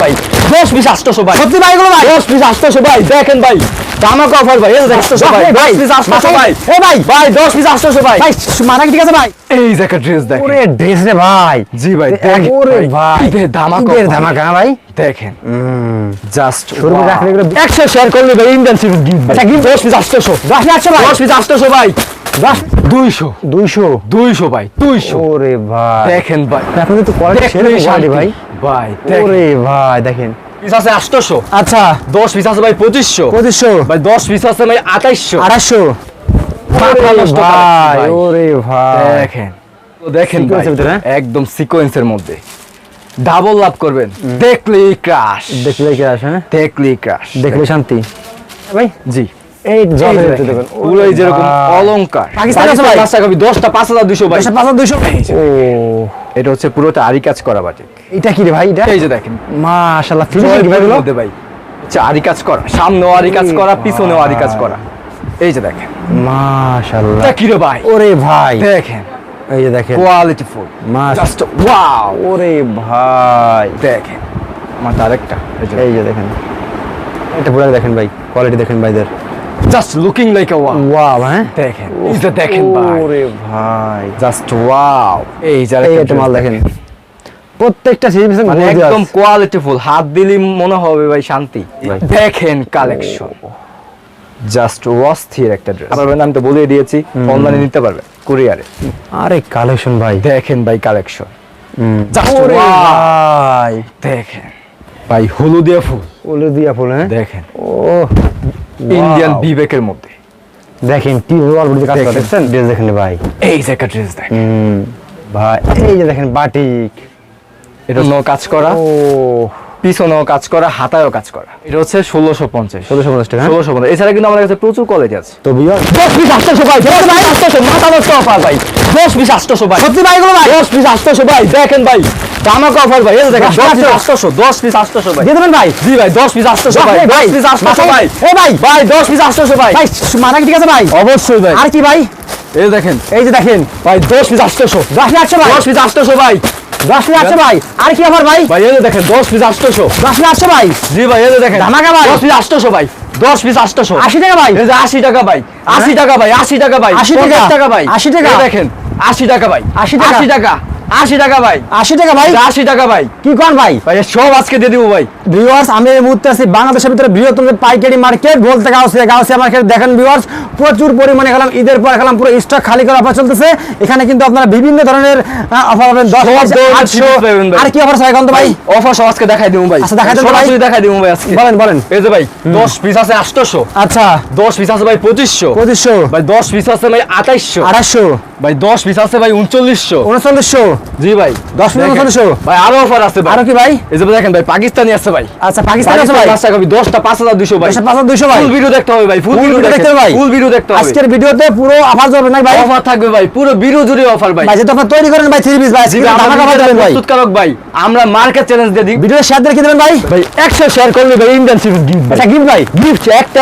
ভাই দশ বিশ আটশোশো ভাই। সত্যি ভাই এগুলো ভাই। দশ পিস আটশোশো ভাই দেখেন ভাই। অফার ভাই ভাই ভাই, দশ পিস ভাই। ভাই। ভাই দশ পিস আটশোশো ভাই। ভাই মানা কি ঠিক আছে ভাই? এই যে একটা ড্রেস দেখেন। ওরে ড্রেস রে ভাই। জি ভাই ওরে ভাই, ধামাকা ধামাকা হ্যাঁ ভাই? দেখেন। জাস্ট শোরুমে রাখলে একশো শেয়ার করলে ভাই সিভিল গিফট আচ্ছা, gift? দশ পিস আটশোশো দশ আটশো ভাই? দশ পিস আটশোশো ভাই। দুইশো। দুইশো? দুইশো ভাই দুইশো। ওরে ভাই। দেখেন ভাই। আপনাদের তো কোয়ালিটি। ভাই। ভাই ওরে ভাই দেখেন। পিস আছে আটশোশো আচ্ছা। দশ পিস আছে ভাই পঁচিশশো। পঁচিশশো। ভাই দশ পিস আছে ভাই আঠাইশশো। ভাই ওরে ভাই। দেখেন। হ্যাঁ? একদম সিকোয়েন্সের মধ্যে। ডাবল লাভ করবেন। দেখলেই ক্রাশ দেখলে কি আসে হ্যাঁ? দেখলেই ক্রাশ দেখলে শান্তি। ভাই জি। এই পুরো এই যেরকম ভাই। অলংকার। পাকিস্তানি আছে এই যে। ও এটা হচ্ছে পুরোটা আরি কাজ করা বাটিক এটা কি রে ভাই এটা? এই যে দেখেন। মাশাআল্লাহ ফিনিশিং ভাই জয়পুরের ভাই হচ্ছে আরি কাজ করা সামনেও আরি কাজ করা পিছনেও আরি কাজ করা। এই যে দেখেন। মাশাআল্লাহ। এটা কি রে ভাই? ওরে ভাই। দেখেন। এই যে দেখেন। কোয়ালিটি ফুল জাস্ট ওয়াও ওরে ভাই। দেখেন। আমার আরেকটা। এই যে দেখেন। এটা পুরো দেখেন ভাই কোয়ালিটি দেখেন ভাইদের। Just looking like a wow wow হ্যাঁ দেখেন এই যে দেখেন ভাই। ওরে ভাই জাস্ট ওয়াও এই যে এই আরেকটা একটা মাল দেখেন। প্রত্যেকটা সিরিজ মানে একদম কোয়ালিটি ফুল হাত দিলি মনে হবে ভাই শান্তি। দেখেন কালেকশন জাস্ট অস্থির একটা ড্রেস আপনার আমি তো বলে দিয়েছি অনলাইনে নিতে পারবে কুরিয়ারে আরে কালেকশন ভাই। দেখেন ভাই কালেকশন! ভাই। দেখেন। ভাই হলুদিয়া ফুল। ওলে দিয়া ফুল হ্যাঁ। দেখেন। ও ইন্ডিয়ান বিবেকের মধ্যে। দেখেন কি অলরেডি কাজ দেখেন। করে দেখছেন ড্রেস দেখেন ভাই? এই যে একটা ড্রেস দেখেন। ভাই এই যে দেখেন বাটিক। এটা অন্য কাজ করা। ও। পিছনেও কাজ করা হাতায়ও কাজ করা। এটা হচ্ছে ষোলোশো পঞ্চাশ। ষোলোশো পঞ্চাশ টাকা? ষোলোশো পঞ্চাশ। এছাড়া কিন্তু আমাদের কাছে প্রচুর কোয়ালিটি আছে। তো বিয়ার দশ পিস আটশোশো ভাই দশ পিস আটশোশো মাথা নষ্ট ভাই। দশ পিস আটশোশো ভাই। সত্যি ভাই এগুলো ভাই? দশ পিস আটশোশো ভাই দেখেন ভাই। দামাক অফার ভাই এই দেখেন দশ দশ পিস পিস আটশোশো দশ পিস আটশোশো ভাই দিয়ে দেবেন ভাই জি ভাই দশ পিস আটশোশো ভাই ভাই, দশ পিস আটশোশো ভাই, ভাই এ ভাই ভাই দশ পিস আটশোশো ভাই ভাই মানা কি ঠিক আছে ভাই অবশ্যই ভাই আর কি ভাই এই দেখেন এই যে দেখেন ভাই দশ পিস আটশোশো দশ আটশো ভাই দশ পিস আটশোশো ভাই দশ আটশো ভাই আর কি অফার ভাই ভাই এই দেখেন দশ পিস আটশোশো দশ আটশো ভাই জি ভাই এই দেখেন ধামাকা ভাই। দশ পিস আটশোশো ভাই দশ পিস আটশোশো আশি টাকা ভাই এই যে আশি টাকা ভাই আশি টাকা ভাই আশি টাকা ভাই 80 টাকা। ভাই আশি টাকা। দেখেন আশি টাকা ভাই 80 টাকা। আশি টাকা আশি টাকা ভাই। আশি টাকা ভাই? আশি টাকা ভাই। কি কোন ভাই? ভাই সব আজকে দিয়ে দিব ভাই। ভিউয়ার্স আমি এই মুহূর্তে আছি বাংলাদেশের ভিতরে বৃহত্তম যে পাইকারি মার্কেট বলতে গাউসিয়া গাউসিয়া মার্কেট দেখেন ভিউয়ার্স প্রচুর পরিমাণে খেলাম ঈদের পর খেলাম পুরো স্টক খালি করা অফার চলতেছে। এখানে কিন্তু আপনারা বিভিন্ন ধরনের অফার পাবেন। দশ। আর কি অফার এখন তো ভাই? অফার সব আজকে দেখাই দিব ভাই। আচ্ছা, দেখাই ভাই। দেখাই দিব ভাই আজকে। বলেন বলেন। এই যে ভাই দশ পিস আছে আটশোশো আচ্ছা। দশ পিস আছে ভাই পঁচিশশো। পঁচিশশো। ভাই দশ পিস আছে ভাই আঠাইশশো। আড়াইশো ভাই দশ পিস আছে ভাই উনচল্লিশশো। উনচল্লিশশো। জি ভাই। দশ পিস দেখেন। উনচল্লিশশো। ভাই আরও অফার আছে ভাই। আরও কি ভাই? এই যে দেখেন ভাই পাকিস্তানি আছে ভাই। আচ্ছা পাকিস্তান আছে ভাই? পাঁচ টাকা দশটা পাঁচ হাজার ভাই। দশটা পাঁচ হাজার দুইশো ভাই? ফুল ভিডিও দেখতে হবে ভাই ফুল ভিডিও দেখতে হবে ভাই। ফুল ভিডিও দেখতে হবে। আজকের ভিডিওতে পুরো অফার যাবে না ভাই? অফার থাকবে ভাই পুরো ভিডিও জুড়ে অফার ভাই। ভাই যেটা তৈরি করেন ভাই থ্রি পিস ভাই আমরা অফার দেবেন ভাই। আমরা মার্কেট চ্যালেঞ্জ দিয়ে দিই। ভিডিও শেয়ার রেখে দেবেন ভাই। ভাই একশো শেয়ার করলে ভাই ইন্ডিয়ান সিভিল গিফট আচ্ছা গিফট ভাই? গিফট একটা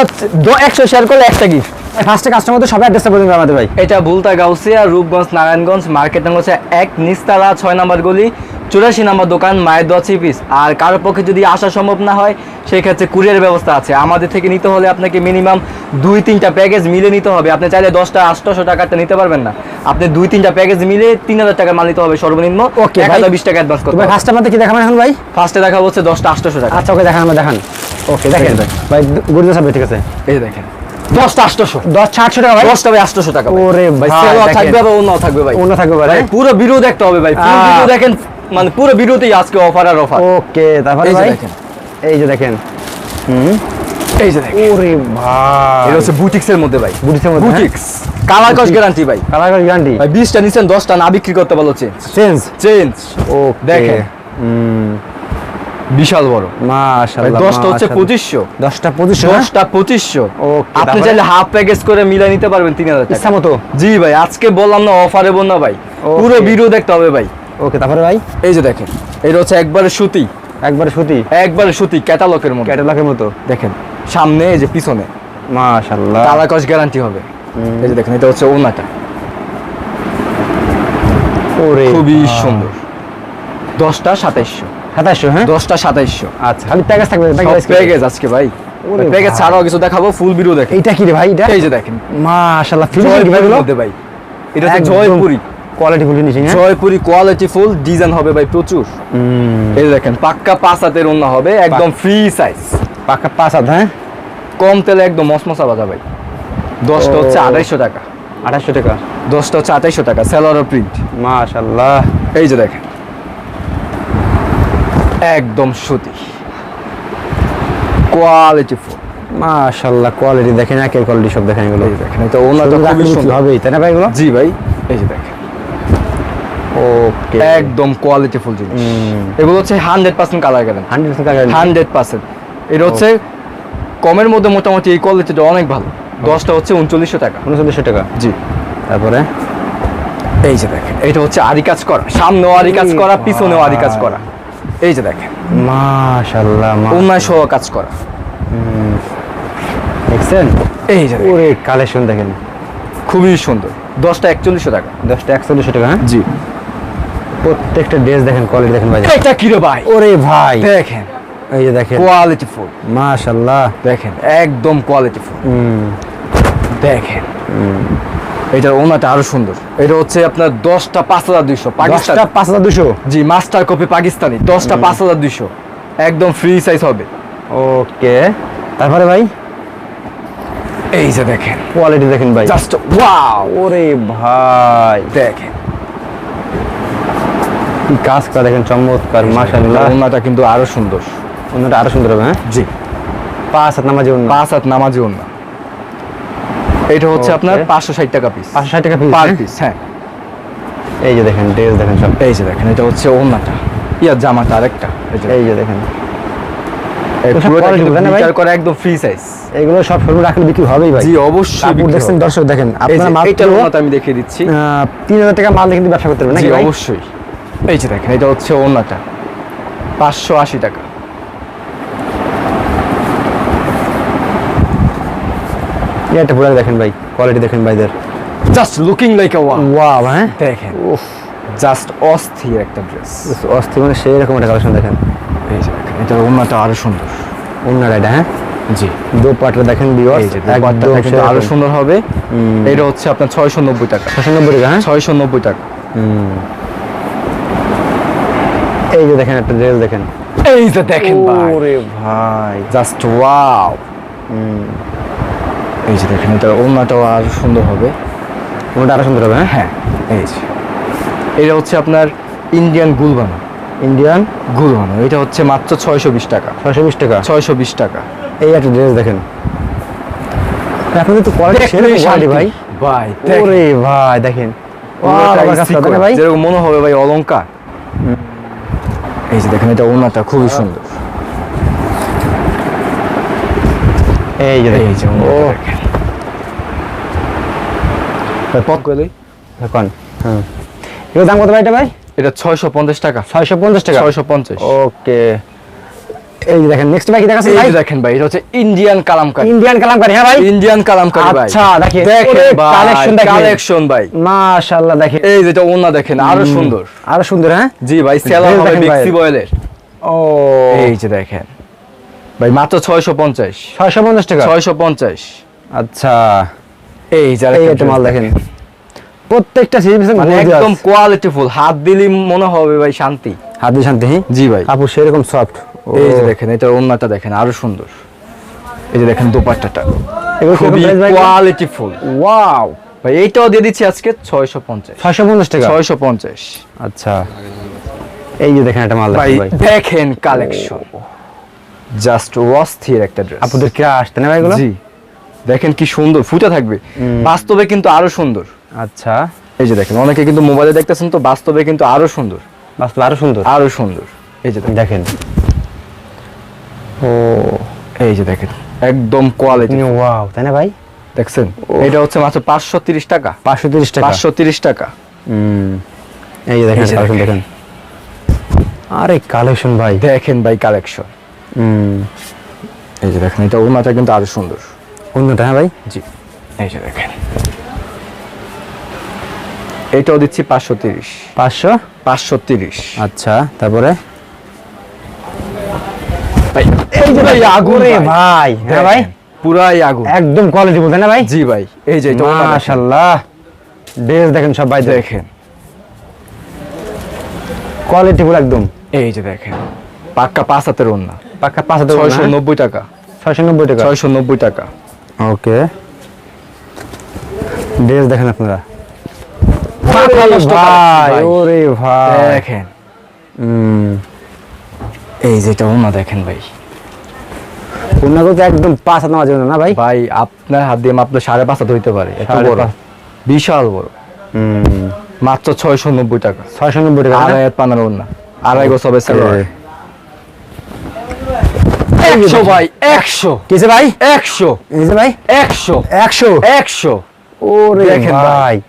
একশো শেয়ার করলে একটা গিফট ফার্স্টে কাস্টমারদের সবাই অ্যাড্রেসটা বলে আমাদের ভাই। এটা ভুলতা গাউসিয়া রূপগঞ্জ নারায়ণগঞ্জ মার্কেট নাম হচ্ছে এক নিস্তালা ছয় নম্বর গলি চুরাশি নম্বর দোকান মায়ের দোয়া পিস। আর কারোর পক্ষে যদি আসা সম্ভব না হয় সেই ক্ষেত্রে কুরিয়ার ব্যবস্থা আছে। আমাদের থেকে নিতে হলে আপনাকে মিনিমাম দুই তিনটা প্যাকেজ মিলে নিতে হবে। আপনি চাইলে দশটা আটশোশো টাকাতে নিতে পারবেন না। আপনি দুই তিনটা প্যাকেজ মিলে তিন হাজার টাকার মাল নিতে হবে সর্বনিম্ন। Okay, এক। হাজার বিশ টাকা অ্যাডভান্স তো করতে হবে। ফার্স্টে আমাদের কি দেখাবেন এখন ভাই? ফার্স্টে দেখা হচ্ছে দশটা আটশোশো টাকা। আচ্ছা ওকে দেখান আমরা দেখান। ওকে দেখেন। ভাই গুড়ি সব ঠিক আছে। এই দেখেন। দশটা আটশোশো দশ আটশো টাকা ভাই? দশটা ভাই আটশোশো টাকা। ওরে ভাই। থাকবে আবার অন্যও থাকবে ভাই। অন্য থাকবে ভাই। ভাই পুরো বিরোধ একটা হবে ভাই। পুরো দেখেন। মানে পুরো ভিডিওতেই আজকে অফার আর অফার ওকে তারপরে ভাই। এই যে দেখেন। হুম। এই যে দেখেন। ওরে ভাই। এটা হচ্ছে বুটিক্স এর মধ্যে ভাই। বুটিক্সের মধ্যে, হ্যাঁ? বুটিক্স। কালার কস গ্যারান্টি ভাই। কালার কালার গ্যারান্টি ভাই 20টা নিছেন 10টা না বিক্রি করতে বলো চেঞ্জ চেঞ্জ ওকে। দেখেন। হুম। বিশাল বড়। মাশাআল্লাহ 10টা হচ্ছে 2500 দশটা পঁচিশশো 10টা 2500 Okay, আপনি চাইলে হাফ প্যাকেজ করে মিলাই নিতে পারবেন 3000 ইচ্ছা টাকা। মতো। জি ভাই আজকে বললাম না অফারে বল না ভাই। পুরো ভিডিও দেখতে হবে ভাই। ওকে তারপরে ভাই? এই যে দেখেন এটা হচ্ছে একবারে সুতি। একবারে সুতি? একবারে সুতি ক্যাটালগের মধ্যে ক্যাটালগের মতো। দেখেন সামনে এই যে পিছনে। মাশাআল্লাহ। কালার গ্যারান্টি হবে। এই যে দেখেন এটা হচ্ছে ওনাটা ওরে খুবই সুন্দর। দশটা সাতাইশশো। সাতাশশো হ্যাঁ? দশটা সাতাইশশো। আচ্ছা খালি প্যাকেজ থাকবে প্যাকেজ আজকে ভাই। প্যাকেজ ছাড়াও কিছু দেখাবো ফুল ভিডিও দেখেন। এইটা কি রে ভাই এটা? এই যে দেখেন। মাশাআল্লাহ ফিনিশিং ভাই এটা হচ্ছে Jaipuri. Quality full finishing Jaipuri quality full design হবে ভাই প্রচুর। এই দেখেন পাক্কা পাঁচ হাতের অন্য হবে একদম ফ্রি সাইজ পাকা পাঁচ হাত হ্যাঁ? কম তেলে একদম মসমসা বাজা ভাই। দশটা হচ্ছে আড়াইশো টাকা। আঠাশশো টাকা? দশটা হচ্ছে আঠাইশো টাকা সেলোয়ার প্রিন্ট মাশাআল্লাহ এই যে দেখেন একদম সুতি। কোয়ালিটি ফুল মাশাআল্লাহ কোয়ালিটি দেখেন একের কোয়ালিটি সব দেখেন এগুলো। দেখেন এটা ওনাটা খুবই সুন্দর। হবেই তাই না ভাই এগুলো? জি ভাই এই যে দেখেন। ওকে একদম কোয়ালিটি ফুল জিনিস। এগুলো হচ্ছে হান্ড্রেড পার্সেন্ট কালার গেলেন হান্ড্রেড টাকা হান্ড্রেড পার্সেন্ট এটা হচ্ছে কমের মধ্যে মোটামুটি এই কোয়ালিটিটা অনেক ভালো। দশটা হচ্ছে উনচল্লিশশো টাকা। উনচল্লিশশো টাকা? জি। তারপরে? এই যে দেখেন এটা হচ্ছে আরি কাজ করা। সামনেও আরি কাজ করা পিছনেও আরি কাজ করা। এই যে দেখেন। মাশাআল্লাহ মা উন্নয় কাজ করা। দেখছেন? এই যে ওরে কালেকশন দেখেন। খুবই সুন্দর। দশটা একচল্লিশশো টাকা। দশটা একচল্লিশশো টাকা হ্যাঁ? জি। প্রত্যেকটা ড্রেস দেখেন কোয়ালিটি দেখেন ভাই। এটা কি রে ভাই? ওরে ভাই। দেখেন। এই যে দেখেন। কোয়ালিটি ফুল মাশাআল্লাহ। দেখেন একদম কোয়ালিটি ফুল হুম। দেখেন। এটার ওনাটা আরও সুন্দর। এটা হচ্ছে আপনার দশটা পাঁচ হাজার দুইশো। পাকিস্তান। দশটা পাঁচ হাজার দুশো জি মাস্টার কপি পাকিস্তানি। দশটা পাঁচ হাজার দুইশো। একদম ফ্রি সাইজ হবে। ওকে। তারপরে ভাই? এই যে দেখেন। কোয়ালিটি দেখেন ভাই। জাস্ট ওয়াও ওরে ভাই। দেখেন। কি কাজ করা দেখেন চমৎকার মাশাআল্লাহ। ওনাটা কিন্তু আরও সুন্দর। অন্যটা আরও সুন্দর হবে হ্যাঁ? জি। পাঁচ হাত নামাজি অন্য পাঁচ হাত নামাজি ওনা এটা হচ্ছে আপনার পাঁচশো ষাট টাকা পিস পাঁচশো ষাট টাকা পিস পার পিস হ্যাঁ। এই যে দেখেন ড্রেস দেখেন সব। এই যে দেখেন এটা হচ্ছে ওনাটা ইয়া জামাটা আরেকটা। এই যে দেখেন। করে একদম ফ্রি সাইজ এগুলো সব শোরুম রাখলে বিক্রি হবেই ভাই। জি অবশ্যই দেখছেন দর্শক দেখেন আপনারা মাত্র আমি দেখিয়ে দিচ্ছি। আহ, তিন হাজার টাকা মাল দিয়ে কিন্তু ব্যবসা করতে পারবেন নাকি অবশ্যই। এই যে দেখেন এটা হচ্ছে ওনাটা পাঁচশো আশি টাকা। একটা পুরো দেখেন ভাই কোয়ালিটি দেখেন ভাইদের just looking like a wow wow হ্যাঁ? দেখেন। উফ। জাস্ট অস্থির একটা ড্রেস অস্থির মানে সেই রকম একটা কালেকশন দেখেন। এই যে দেখেন এটা ওনাটা আরও সুন্দর। অন্য এটা হ্যাঁ? জি। দোপাট্টা দেখেন ভিউয়ার্স কিন্তু আরও সুন্দর হবে। এটা হচ্ছে আপনার ছয়শো নব্বই টাকা। ছশো নব্বই টাকা হ্যাঁ? ছয়শো নব্বই টাকা। হুম। এই যে দেখেন একটা ড্রেস দেখেন। এই যে দেখেন ওরে ভাই জাস্ট ওয়াও এই যে দেখেন এটা ওনাটাও আরও সুন্দর হবে। ওটা আরও সুন্দর হবে হ্যাঁ? এই যে। এটা হচ্ছে আপনার ইন্ডিয়ান গুলবানো। ইন্ডিয়ান গুলবানো এটা হচ্ছে মাত্র ছয়শো বিশ টাকা। ছয়শো বিশ টাকা? ছয়শো বিশ টাকা। এই একটা ড্রেস দেখেন। আপনাদের তো কোয়ালিটি ভাই। ভাই ওরে ভাই দেখেন। যেরকম মনে হবে ভাই অলংকার। এই যে দেখেন এটা ওনাটা খুবই সুন্দর। এই যে এই যে ও। পক করে দিই। এখন হ্যাঁ। এর দাম কত ভাই এটা ভাই? এটা ছয়শো পঞ্চাশ টাকা। ছয়শো পঞ্চাশ টাকা? ছয়শো পঞ্চাশ। ওকে। এই দেখেন নেক্সট ভাই কি দেখাচ্ছেন ভাই? দেখেন ভাই এটা হচ্ছে ইন্ডিয়ান কালামকারি ইন্ডিয়ান কালামকারি হ্যাঁ ভাই? ইন্ডিয়ান কালামকারি ভাই। আচ্ছা, দেখেন। দেখেন ওরে, দেখেন। কালেকশন ভাই। মাশাআল্লাহ দেখেন। এই যেটা দেখেন আরও সুন্দর। আরও সুন্দর হ্যাঁ? জি ভাই সেলার হবে। বিক্সি বয়েলের ও। এই যে দেখেন। ভাই মাত্র ছয়শো পঞ্চাশ। ছয়শো পঞ্চাশ টাকা? ছয়শো পঞ্চাশ। আচ্ছা। এই যে একটা মাল দেখেন। প্রত্যেকটা সিরিজ মানে একদম কোয়ালিটি ফুল হাত দিলি মনে হবে ভাই শান্তি। হাত দিয়ে শান্তি হ্যাঁ? জি ভাই। আপু সেরকম সফট এই যে দেখেন এটা ওন্নাটা দেখেন আরও সুন্দর। এই যে দেখেন দোপাট্টাটা। খুবই কোয়ালিটি ফুল ওয়াও ভাই এইটাও দিয়ে দিচ্ছি আজকে ছয়শো পঞ্চাশ। ছয়শো পঞ্চাশ টাকা? ছয়শো পঞ্চাশ। আচ্ছা। এই যে দেখেন একটা মাল ভাই দেখেন কালেকশন জাস্ট একটা ড্রেস আপনাদের কে আসতে না ভাই এগুলো? জি। দেখেন কি সুন্দর ফুটে থাকবে। বাস্তবে কিন্তু আরও সুন্দর। আচ্ছা। এই যে দেখেন অনেকে কিন্তু মোবাইলে দেখতেছেন তো বাস্তবে কিন্তু আরও সুন্দর। বাস্তবে আরও সুন্দর? আরও সুন্দর। এই যে দেখেন। ও এই যে দেখেন একদম কোয়ালিটি ওয়াও তাই না ভাই? দেখছেন? এটা হচ্ছে মাত্র পাঁচশো তিরিশ টাকা। পাঁচশো তিরিশ টাকা। পাঁচশো তিরিশ টাকা। হুম। এই যে দেখেন দেখেন। আরে কালেকশন ভাই। দেখেন ভাই কালেকশন হুম। এই যে দেখেন এটা ওনাটা কিন্তু আরও সুন্দর। অন্যটা হ্যাঁ ভাই? জি এই যে দেখেন। এটাও দিচ্ছি পাঁচশো তিরিশ। পাঁচশো? পাঁচশো তিরিশ। আচ্ছা তারপরে? ভাই এই যে ভাই আগুন ভাই। হ্যাঁ ভাই? পুরাই আগুন। একদম কোয়ালিটি বলতে না ভাই? জি ভাই এই যে। মাশাআল্লাহ ড্রেস দেখেন সব ভাই দেখেন। কোয়ালিটি ফুল একদম। এই যে দেখেন পাক্কা পাঁচ হাতের ওন্না পাক্কা পাঁচ হাজার ছয়শো নব্বই টাকা। ছয়শো নব্বই টাকা। ছয়শো নব্বই টাকা। ওকে। ড্রেস দেখেন আপনারা। ভাই। ওরে ভাই। দেখেন। হুম এই যে এটা ওনা দেখেন ভাই। ওনাকে তো একদম পাঁচ হাত নামাজ না ভাই? ভাই আপনার হাত দিয়ে মাপলে সাড়ে পাঁচ হাত হইতে পারে এত বড়। বিশাল বড়। হুম। মাত্র ছয়শো নব্বই টাকা। ছয়শো নব্বই টাকা আড়াই হাত পানার ওন্না আড়াই গোছ হবে. একশো ভাই একশো। কিসে ভাই? একশো। যে ভাই? একশো। একশো? একশো। ওরে দেখেন ভাই।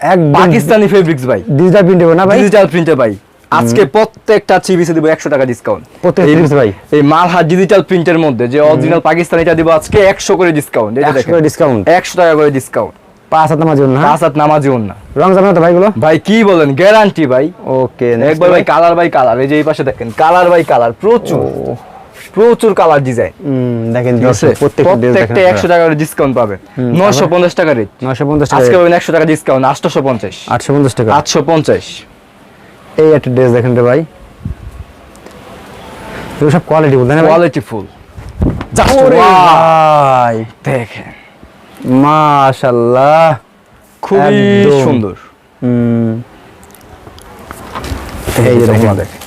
একদম পাকিস্তানি ফেব্রিক্স ভাই। ডিজিটাল প্রিন্ট না ভাই? ডিজিটাল প্রিন্টে ভাই। আজকে প্রত্যেকটা চিবিসে দিব একশো টাকা ডিসকাউন্ট প্রত্যেক ভাই? এই মালহার ডিজিটাল প্রিন্টের মধ্যে যে অরিজিনাল পাকিস্তানিটা দিব আজকে একশো করে ডিসকাউন্ট এটা দেখেন discount। একশো টাকা করে ডিসকাউন্ট পাঁচ হাত নামাজ না পাঁচ হাত নামাজি না। রং যাবে না তো ভাইগুলো ভাই কি বলেন? গ্যারান্টি ভাই। ওকে একবার ভাই। কালার বাই কালার এই যে এই পাশে দেখেন কালার বাই কালার প্রচুর। প্রচুর কালার ডিজাইন দেখেন ঠিক আছে? প্রত্যেকটা ড্রেস একশো টাকা করে ডিসকাউন্ট পাবেন নশো পঞ্চাশ টাকা রেট নশো পঞ্চাশ টাকা আজকে পাবেন একশো টাকা ডিসকাউন্ট আটশো পঞ্চাশ। আটশো পঞ্চাশ টাকা। আটশো পঞ্চাশ। এই একটা ড্রেস দেখেন রে ভাই। এগুলো সব কোয়ালিটি না কোয়ালিটি ফুল। ভাই দেখেন। মাশাআল্লাহ খুবই সুন্দর। হুম। এই যে দেখেন। দেখেন।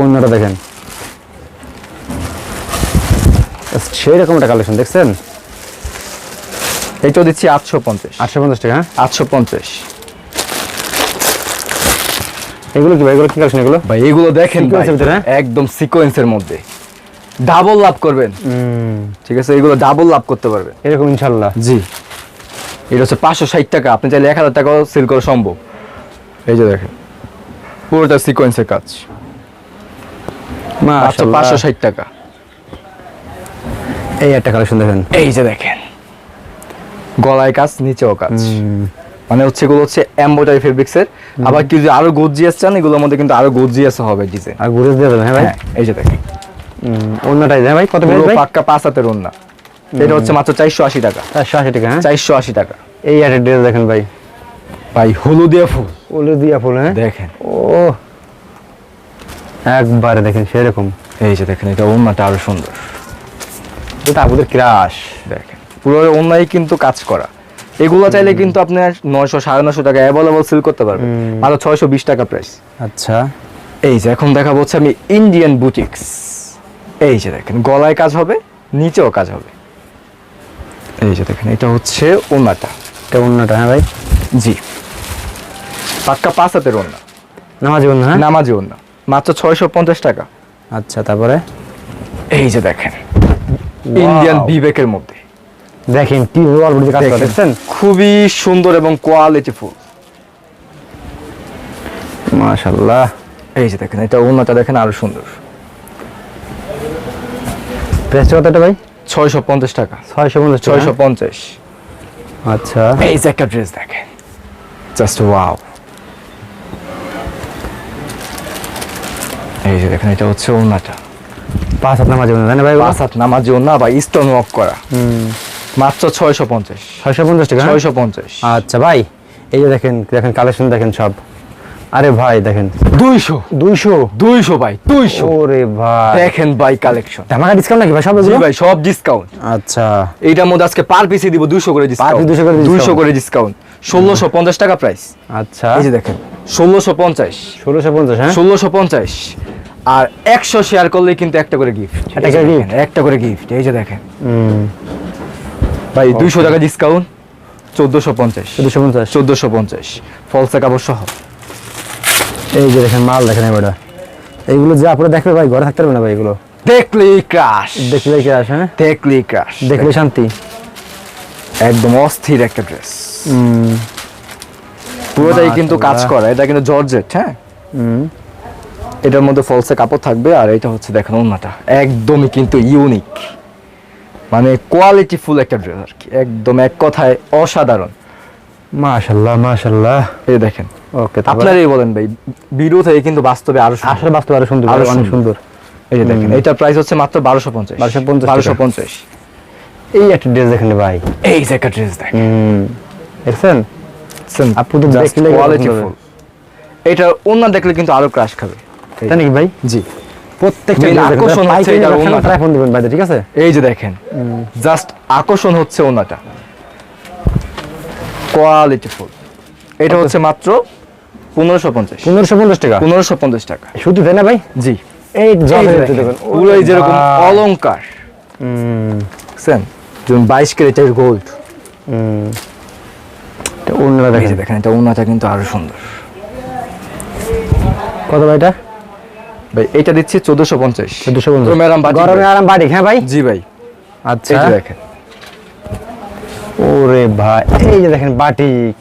অন্যটা দেখেন। সেই রকম একটা কালেকশন দেখছেন? এইটাও দিচ্ছি আটশো পঞ্চাশ। আটশো পঞ্চাশ টাকা হ্যাঁ? আটশো পঞ্চাশ। এগুলো কি ভাই? এগুলো কি কালেকশন এগুলো? ভাই এগুলো দেখেন হ্যাঁ? একদম সিকোয়েন্সের মধ্যে। ডাবল লাভ করবেন। ঠিক আছে? এগুলো ডাবল লাভ করতে পারবেন। এরকম ইনশাল্লাহ জি। এটা হচ্ছে পাঁচশো ষাট টাকা। আপনি চাইলে এক হাজার টাকাও সেল করা সম্ভব। এই যে দেখেন পুরোটা সিকোয়েন্সের কাজ। মাশাআল্লাহ। পাঁচশো ষাট টাকা। এই একটা কালেকশন দেখেন। এই যে দেখেন। গলায় কাজ নিচেও কাজ। মানে হচ্ছে এগুলো হচ্ছে এমব্রয়ডারি ফেব্রিক্স এর আবার যদি আরও গর্জিয়াস চান এগুলোর মধ্যে কিন্তু আরও গর্জিয়াস হবে ডিজাইন আর দিয়ে দেবেন হ্যাঁ ভাই? হ্যাঁ এই যে দেখেন। অন্যটাই হ্যাঁ ভাই? কত ভাই? পাক্কা পাঁচ হাতের ওন্না এটা হচ্ছে মাত্র চারশো আশি টাকা। চারশো আশি টাকা হ্যাঁ? চারশো আশি টাকা। এই একটা ড্রেস দেখেন ভাই। ভাই হলুদিয়া ফুল। ওলে দিয়া ফুল হ্যাঁ? দেখেন। ও একবারে দেখেন সেরকম। এই যে দেখেন এটা ওন্নাটা আরও সুন্দর। এটা আপনাদের ক্রাশ দেখেন পুরো ওন্নাই কিন্তু কাজ করা। এগুলো চাইলে কিন্তু আপনার নয়শো সাড়ে নশো টাকা অ্যাভেলেবল সেল করতে পারবেন। মাত্র ছয়শো বিশ টাকা প্রাইস আচ্ছা। এই যে এখন দেখা হচ্ছে আমি ইন্ডিয়ান বুটিক্স এই যে দেখেন গলায় কাজ হবে নিচেও কাজ হবে। এই যে দেখেন এটা হচ্ছে ওন্নাটা এটা অন্যটা হ্যাঁ ভাই? জি। পাক্কা পাঁচ হাতের ওনা নামাজ বন্ধু হ্যাঁ? নামাজি ওন্না মাত্র ছয়শো পঞ্চাশ টাকা। আচ্ছা তারপরে? এই যে দেখেন ইন্ডিয়ান বিবেকের মধ্যে। দেখেন কি বুঝে কাজ করে দেখেন, দেখছেন? খুবই সুন্দর এবং কোয়ালিটি ফুল। মাশাআল্লাহ। এই যে দেখেন এটা ওন্নাটা দেখেন আরও সুন্দর। প্রেস কত এটা ভাই? ছয়শো পঞ্চাশ টাকা। ছয়শো পঞ্চাশ ছয়শো ছয়শো পঞ্চাশ। আচ্ছা। এই যে একটা ড্রেস দেখেন। Just wow. এই যে দেখেন এটা হচ্ছে ওন্নাটা পাঁচ হাত নামাজ বন্ধু তাই না ভাই? পাঁচ হাত নামাজি ওন্না বা স্টোন ওয়াক করা। মাত্র ছয়শো পঞ্চাশ। ছয়শো পঞ্চাশ টাকা হ্যাঁ? ছয়শো পঞ্চাশ। আচ্ছা ভাই এই যে দেখেন দেখেন কালেকশন দেখেন সব। আরে ভাই দেখেন। দুইশো। দুইশো? দুইশো ভাই দুইশো। ওরে ভাই। দেখেন বাই কালেকশন। ধামাকা ডিসকাউন্ট নাকি ভাই? সব ভাই সব ডিসকাউন্ট আচ্ছা। এইটার মধ্যে আজকে পার পিসে দিব দুইশো করে ডিসকাউন্ট 200 করে দুইশো করে ডিসকাউন্ট ষোলোশো পঞ্চাশ টাকা প্রাইস আচ্ছা। এই যে দেখেন ষোলোশো পঞ্চাশ। ষোলোশো পঞ্চাশ হ্যাঁ? ষোলোশো পঞ্চাশ। আর একশো শেয়ার করলে কিন্তু একটা করে গিফট একটা করে gift? একটা করে গিফট এই যে দেখেন। ভাই দুইশো টাকা ডিসকাউন্ট চোদ্দোশো পঞ্চাশ। দুশো পঞ্চাশ। চোদ্দোশো পঞ্চাশ। ফলসা কাপড় সহ এই যে দেখেন মাল দেখেন এবার এইগুলো যে আপনারা দেখবে ভাই ঘরে থাকতে পারবে না ভাই এগুলো। দেখলি ক্রাশ দেখলে হ্যাঁ? দেখলি ক্রাশ দেখলে শান্তি। একদম অস্থির একটা ড্রেস পুরোটাই কিন্তু কাজ করা এটা কিন্তু জর্জেট হ্যাঁ? এটার মধ্যে ফলসে কাপড় থাকবে আর এটা হচ্ছে দেখেন ওন্নাটা একদমই কিন্তু ইউনিক মানে কোয়ালিটি ফুল একটা ড্রেস আর কি? একদম এক কথায় অসাধারণ। মাশাল্লাহ মাশাল্লাহ এই দেখেন। ওকে আপনারাই বলেন ভাই ভিডিও থেকে কিন্তু বাস্তবে আরও আসলে বাস্তব আরও সুন্দর আরও অনেক সুন্দর। এই যে দেখেন এটার প্রাইস হচ্ছে মাত্র বারোশো পঞ্চাশ। 1250 টাকা। বারোশো পঞ্চাশ। এই একটা ড্রেস দেখেন ভাই। এই যে একটা ড্রেস দেখেন। হুম। দেখছেন? আপু তো দেখলে কোয়ালিটি ফুল এটা অন্য দেখলে কিন্তু আরও ক্রাশ খাবে। তাই নাকি ভাই? জি। প্রত্যেকটা আকর্ষণ হচ্ছে পাইকারি এটার ব্যবসা না, ওড়নাটা। try phone দিবেন ভাই ঠিক আছে? এই যে দেখেন জাস্ট আকর্ষণ হচ্ছে ওনাটা। কোয়ালিটি এটা হচ্ছে মাত্র পনেরোশো পঞ্চাশ। পনেরোশো পঞ্চাশ টাকা? পনেরোশো পঞ্চাশ টাকা। শুধু তাই না ভাই? জি। এই এই জব যে দেখেন, পুরোই যেরকম অলংকার। বুঝছেন যেমন বাইশ ক্যারেটের গোল্ড যে দেখেন। এটা ওনাটা কিন্তু আরও সুন্দর। কত ভাই এটা? ভাই এটা দিচ্ছি চোদ্দশো পঞ্চাশ। চোদ্দশো পঞ্চাশ। ম্যাডাম গরমে আরাম বাড়ি হ্যাঁ ভাই? জি ভাই। আচ্ছা। এই দেখেন। ওরে ভাই এই যে দেখেন বাটিক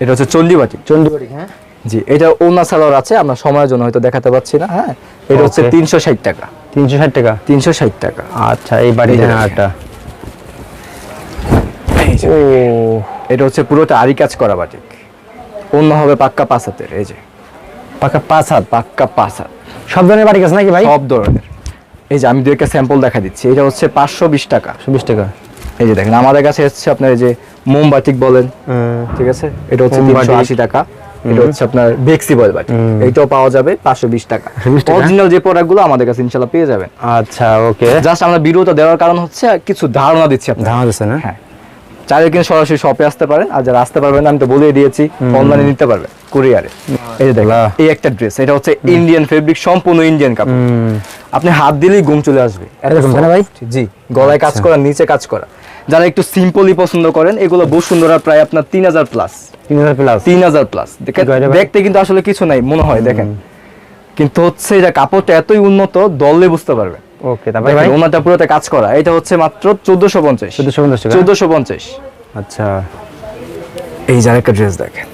এটা হচ্ছে চল্লি বাটি। চন্ডী বাটিক হ্যাঁ? জি এটা ওনা আছে আমরা সময়ের জন্য হয়তো দেখাতে পাচ্ছি না হ্যাঁ? এটা হচ্ছে Okay. তিনশো ষাট টাকা। তিনশো ষাট টাকা? তিনশো ষাট টাকা। আচ্ছা এই এই যে ও এটা হচ্ছে পুরোটা আরি কাজ করা বাটিক অন্য হবে পাক্কা পাঁচ হাতের এই যে। পাকা পাঁচ হাত? পাক্কা পাঁচ হাত। সব ধরনের বাড়ি আছে নাকি ভাই? সব ধরনের। এই যে আমি দু একটা স্যাম্পল দেখা দিচ্ছি। এটা হচ্ছে পাঁচশো বিশ টাকা। বিশ টাকা। এই যে দেখেন আমাদের কাছে হচ্ছে আপনার এই যে মোমবাটিক বলেন। ঠিক আছে? এটা হচ্ছে তিনশো আশি টাকা। এটা হচ্ছে আপনার বেক্সি বয়েল বাটি এইটাও পাওয়া যাবে পাঁচশো বিশ টাকা। অরিজিনাল যে প্রোডাক্টগুলো আমাদের কাছে ইনশাল্লাহ পেয়ে যাবেন। আচ্ছা ওকে। জাস্ট আমরা ভিডিওটা দেওয়ার কারণ হচ্ছে কিছু ধারণা দিচ্ছি আপনার ধামা দিচ্ছে না হ্যাঁ। চাইলে কিন্তু সরাসরি শপে আসতে পারেন। আর যারা আসতে পারবেন আমি তো বলে দিয়েছি অনলাইনে নিতে পারবেন। কুরিয়ারে। এই যে দেখেন এই একটা ড্রেস এটা হচ্ছে ইন্ডিয়ান ফেব্রিক সম্পূর্ণ ইন্ডিয়ান কাপড়। আপনি হাত দিলেই ঘুম চলে আসবে। এরকম না ভাই? জি গলায় কাজ করা নিচে কাজ করা। যারা একটু সিম্পলি পছন্দ করেন এগুলো বসুন্ধরা প্রায় আপনার তিন হাজার প্লাস তিন হাজার প্লাস তিন হাজার প্লাস দেখতে কিন্তু আসলে কিছু নাই মনে হয় দেখেন। কিন্তু হচ্ছে এটা কাপড়টা এতই উন্নত দললে বুঝতে পারবেন। ওকে তারপরে ভাই ওনাটা কাজ করা এটা হচ্ছে মাত্র চোদ্দশো পঞ্চাশ। চোদ্দশো পঞ্চাশ টাকা? চোদ্দশো পঞ্চাশ। আচ্ছা। এই যে একটা ড্রেস দেখেন।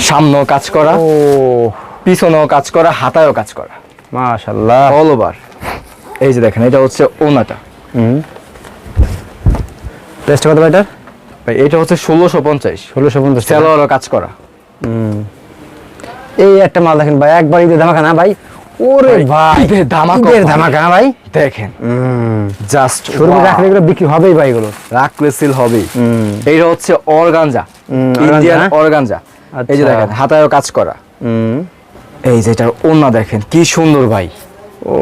সামনেও কাজ করা ও। পিছনেও কাজ করা হাতায়ও কাজ করা। মাশাল্লাহ অল ওভার এই যে দেখেন এটা হচ্ছে ওনাটা। হুম। প্রাইসটা কত ভাই ভাই এটা হচ্ছে ষোলোশো পঞ্চাশ। ষোলোশো পঞ্চাশ সেলোয়ারও কাজ করা। হুম। এই একটা মাল দেখেন ভাই একবার ঈদের ধামাকা না ভাই? ওরে ভাই, ঈদের ধামাকা ঈদের। ধামাকা না ভাই? দেখেন। হুম। জাস্ট শোরুমে রাখলে এগুলো বিক্রি হবেই ভাই এগুলো। রাখলে সিল হবেই। হুম। এইটা হচ্ছে অর্গানজা। হুম, ইন্ডিয়ান অর্গানজা। এই যে আচ্ছা। দেখেন হাতায়ও কাজ করা। এই যে এটার ওনা দেখেন কি সুন্দর ভাই। ও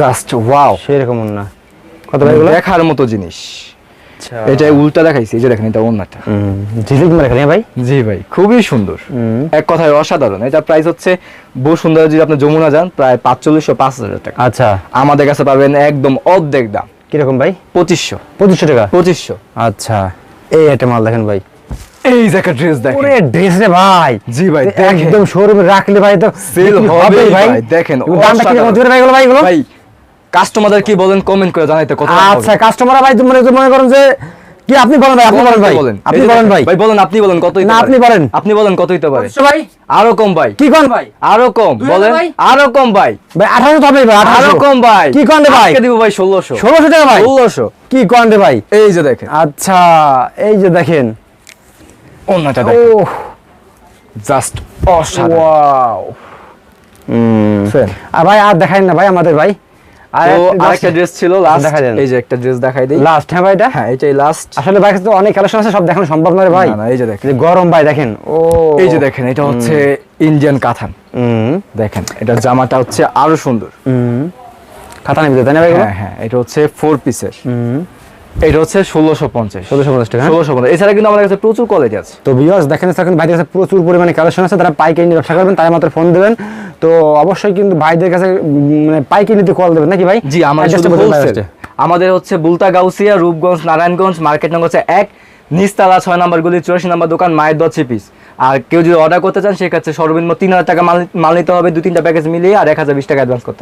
জাস্ট ওয়াও। সেরকম না কত ভাই দেখার মতো জিনিস। আচ্ছা। এটা উল্টা দেখাইছি এই যে দেখেন এটা ওনাটা ঝিলিক মারে খালি ভাই? জি ভাই খুবই সুন্দর। এক কথায় অসাধারণ। এটা প্রাইস হচ্ছে বহু সুন্দর। যদি আপনি যমুনা যান প্রায় পাঁচচল্লিশশো পাঁচ হাজার টাকা। আচ্ছা। আমাদের কাছে পাবেন একদম অর্ধেক দাম। কীরকম ভাই? পঁচিশশো। পঁচিশশো টাকা? পঁচিশশো। আচ্ছা। এই একটা মাল দেখেন ভাই। এই ড্রেস দেখেন। ওরে ড্রেস রে ভাই। জি ভাই, একদম শোরুমে রাখলে ভাই তো হবেই হবেই ভাই, দেখেন, দামটা কি অসাধারণ। ভাই এগুলো ভাই এগুলো? ভাই কাস্টমারদের কি বলেন কমেন্ট করে জানাইতে কত আচ্ছা কাস্টমার ভাই তুমি মনে করেন যে কি আপনি বলেন ভাই আপনি বলেন ভাই। আপনি বলেন ভাই। ভাই বলেন আপনি বলেন কত না, আপনি বলেন। আপনি বলেন কত হইতে পারে। ভাই। আরও কম ভাই। কি কোন? ভাই আরও কম বলেন? আরও কম ভাই। ভাই আঠারোশো তো হবে ভাই আরও কম ভাই। কি কোন ভাই? আজকে দিব ভাই ষোলোশো। ষোলোশো টাকা ভাই? ষোলোশো। কি কোন ভাই? এই যে দেখেন। আচ্ছা এই যে দেখেন। অন্যটা ও দেখেন জাস্ট অসাধারণ। ওয়াও? আর ভাই আর দেখাই না ভাই আমাদের ভাই। আর আরেকটা ড্রেস ছিল লাস্ট দেখা এই যে একটা ড্রেস দেখাই দিই। লাস্ট হ্যাঁ ভাই এটা? হ্যাঁ এটাই লাস্ট আসলে ভাই তো অনেক কালেকশন আছে সব দেখানো সম্ভব না রে ভাই। না, না, এই যে দেখেন। গরম ভাই দেখেন। ও। এই যে দেখেন এটা হচ্ছে ইন্ডিয়ান কাথান হুম। দেখেন এটা জামাটা হচ্ছে আরও সুন্দর। হুম। খাতা নেবে তাই না ভাই হ্যাঁ হ্যাঁ এটা হচ্ছে ফোর পিসের হুম। এটা হচ্ছে ষোলোশো পঞ্চাশ। ষোলোশো পঞ্চাশ টাকা হ্যাঁ? ষোলোশো পঞ্চাশ। এছাড়া কিন্তু আমাদের কাছে প্রচুর কোয়ালিটি আছে। তো ভিউয়ার্স দেখেন এখন ভাইদের কাছে প্রচুর পরিমাণে কালেকশন আছে তারা পাইকারি নিয়ে ব্যবসা করবেন তাই মাত্র ফোন দেবেন। তো অবশ্যই কিন্তু ভাইদের কাছে মানে পাইকারি নিতে কল দেবেন নাকি ভাই? জি আমাদের হচ্ছে বুলতা গাউসিয়া রূপগঞ্জ নারায়ণগঞ্জ মার্কেট নম্বর হচ্ছে এক নিচতলা ছয় নম্বর গুলি চুরাশি নম্বর দোকান মায়ের দশ পিস আর কেউ যদি অর্ডার করতে চান সেক্ষেত্রে সর্বনিম্ন তিন হাজার টাকা মাল মাল নিতে হবে দু তিনটা প্যাকেজ মিলিয়ে আর এক হাজার বিশ টাকা অ্যাডভান্স করতে হবে।